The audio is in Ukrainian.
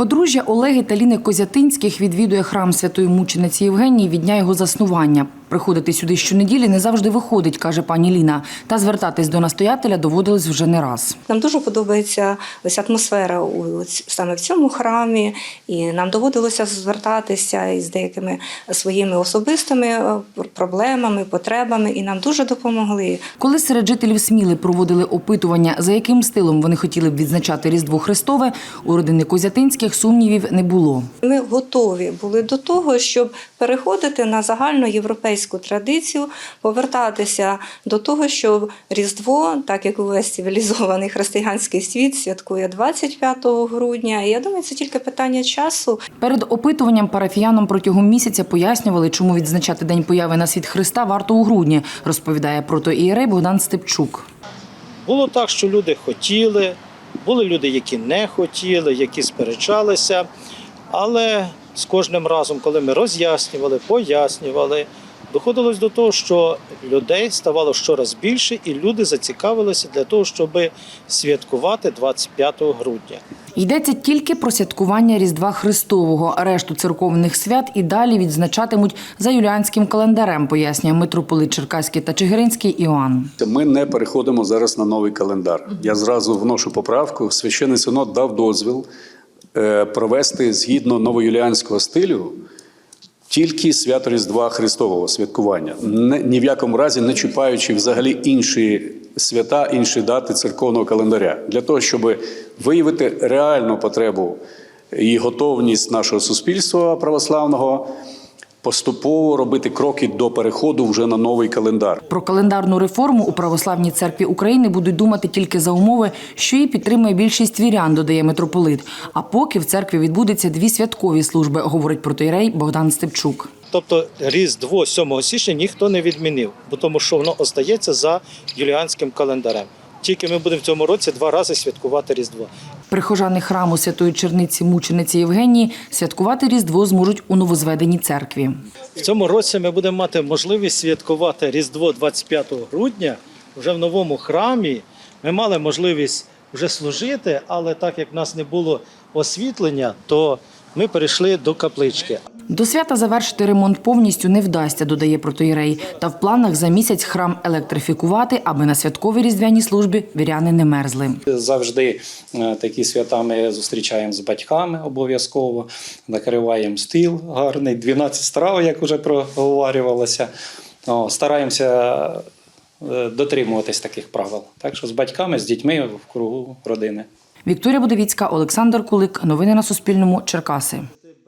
Подружжя Олеги та Ліни Козятинських відвідує храм святої мучениці Євгенії від дня його заснування. Приходити сюди щонеділі не завжди виходить, каже пані Ліна. Та звертатись до настоятеля доводилось вже не раз. Нам дуже подобається ось атмосфера у саме в цьому храмі, і нам доводилося звертатися із деякими своїми особистими е, проблемами, потребами, і нам дуже допомогли. Коли серед жителів Сміли проводили опитування, за яким стилом вони хотіли б відзначати Різдво Христове, у родини Козятинських сумнівів не було. Ми готові були до того, щоб переходити на загальноєвропейську традицію, повертатися до того, що Різдво, так як увесь цивілізований християнський світ, святкує 25 грудня. І я думаю, це тільки питання часу. Перед опитуванням парафіянам протягом місяця пояснювали, чому відзначати День появи на світ Христа варто у грудні, розповідає протоієрей Богдан Степчук. Було так, що люди хотіли, були люди, які не хотіли, які сперечалися. Але з кожним разом, коли ми роз'яснювали, пояснювали, доходилось до того, що людей ставало щораз більше, і люди зацікавилися для того, щоб святкувати 25 грудня. Йдеться тільки про святкування Різдва Христового. Решту церковних свят і далі відзначатимуть за юліанським календарем, пояснює митрополит Черкаський та Чигиринський Іоанн. Ми не переходимо зараз на новий календар. Я зразу вношу поправку. Священний синод дав дозвіл е, провести згідно новоюліанського стилю тільки свято Різдва Христового святкування, ні в якому разі не чіпаючи взагалі інші свята, інші дати церковного календаря, для того, щоб виявити реальну потребу і готовність нашого суспільства православного. Поступово робити кроки до переходу вже на новий календар. Про календарну реформу у Православній церкві України будуть думати тільки за умови, що її підтримує більшість вірян, додає митрополит. А поки в церкві відбудеться дві святкові служби, говорить протоїрей Богдан Степчук. Тобто Різдво 7 січня ніхто не відмінив, бо тому що воно остається за юліанським календарем. Тільки ми будемо в цьому році два рази святкувати Різдво. Прихожани храму Святої Черниці мучениці Євгенії святкувати Різдво зможуть у новозведеній церкві. В цьому році ми будемо мати можливість святкувати Різдво 25 грудня вже в новому храмі. Ми мали можливість вже служити, але так як в нас не було освітлення, то ми перейшли до каплички. До свята завершити ремонт повністю не вдасться, додає протоїрей. Та в планах за місяць храм електрифікувати, аби на святковій різдвяній службі віряни не мерзли. Завжди е, такі свята ми зустрічаємо з батьками обов'язково, накриваємо стіл гарний, 12 страв, як вже проговорювалося. О, Стараємося е, дотримуватись таких правил. Так що з батьками, з дітьми в кругу родини. Вікторія Будовіцька, Олександр Кулик. Новини на Суспільному. Черкаси.